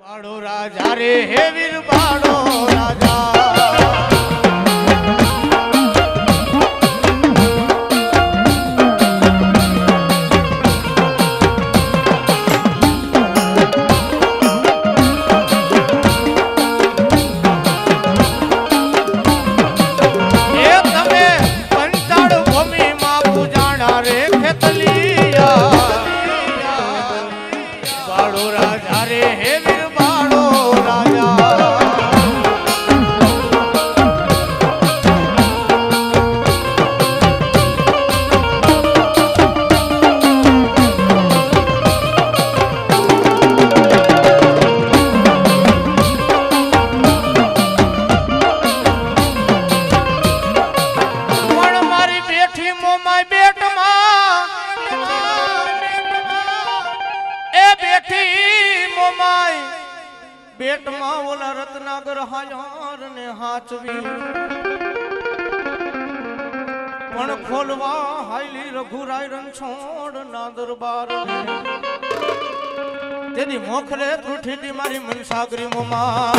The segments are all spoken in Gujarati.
બાળો રાજા રે હે વીર બાળો. મોમાય બેટમાં ઓલા રત્નાગર હાયાર ને હાચવી. પણ ખોલવા હાઈલી રઘુરાય રણછોડ ના દરબાર તેની મોખરે ત્રુઠી મારી મનસાગરી મોમાં.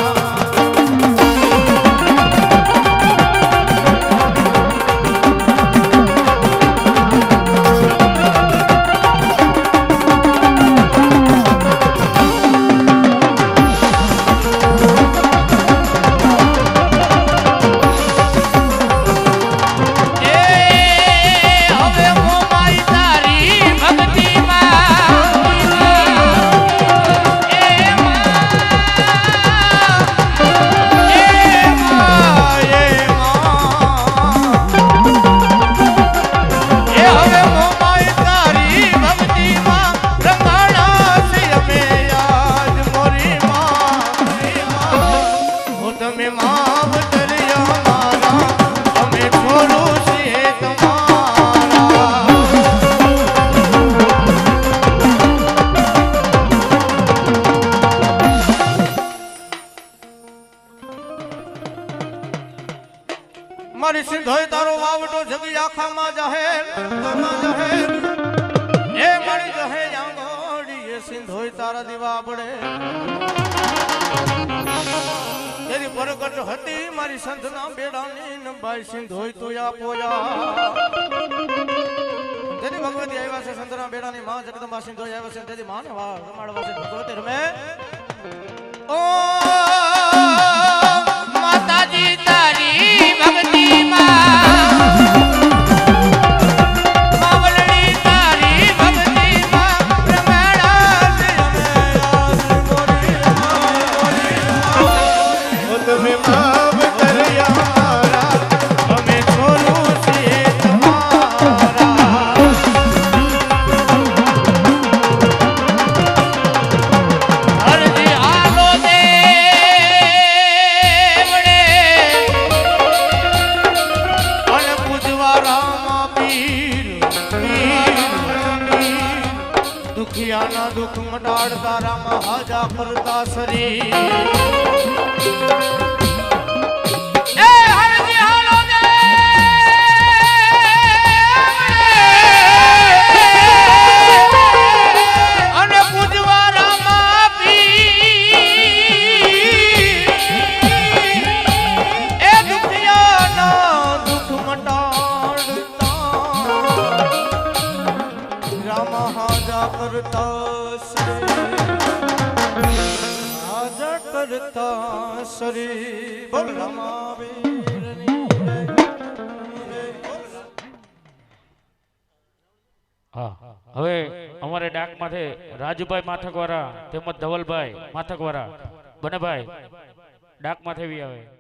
મારી સિંધોય તારો વાવટો જગી આખામાં જાહેર જાહેર એ મારી જહે આંગોડી એ સિંધોય તારા દીવા પડે તેરી પ્રગટ હતી મારી સંતના બેડાની, નંબાઈ સિંધોય તું આપોયા તેની ભગવતી આવ્યા છે સંતના બેડાની માં, જગદંબા સિંધોય આવ્યા છે તેની માને વા રમાડવા છે, ભગવતી રમે. ઓ દુખિયાના દુઃખ મટાડતા રામ હાજા કરતા શરીર. રામ કરતા શ્રી હાજા કરતા શ્રી હા હવે અમારે ડાક માથે રાજુભાઈ માથકવાળા તેમજ ધવલભાઈ માથકવાળા, બંનેભાઈ ડાક માથે આવે.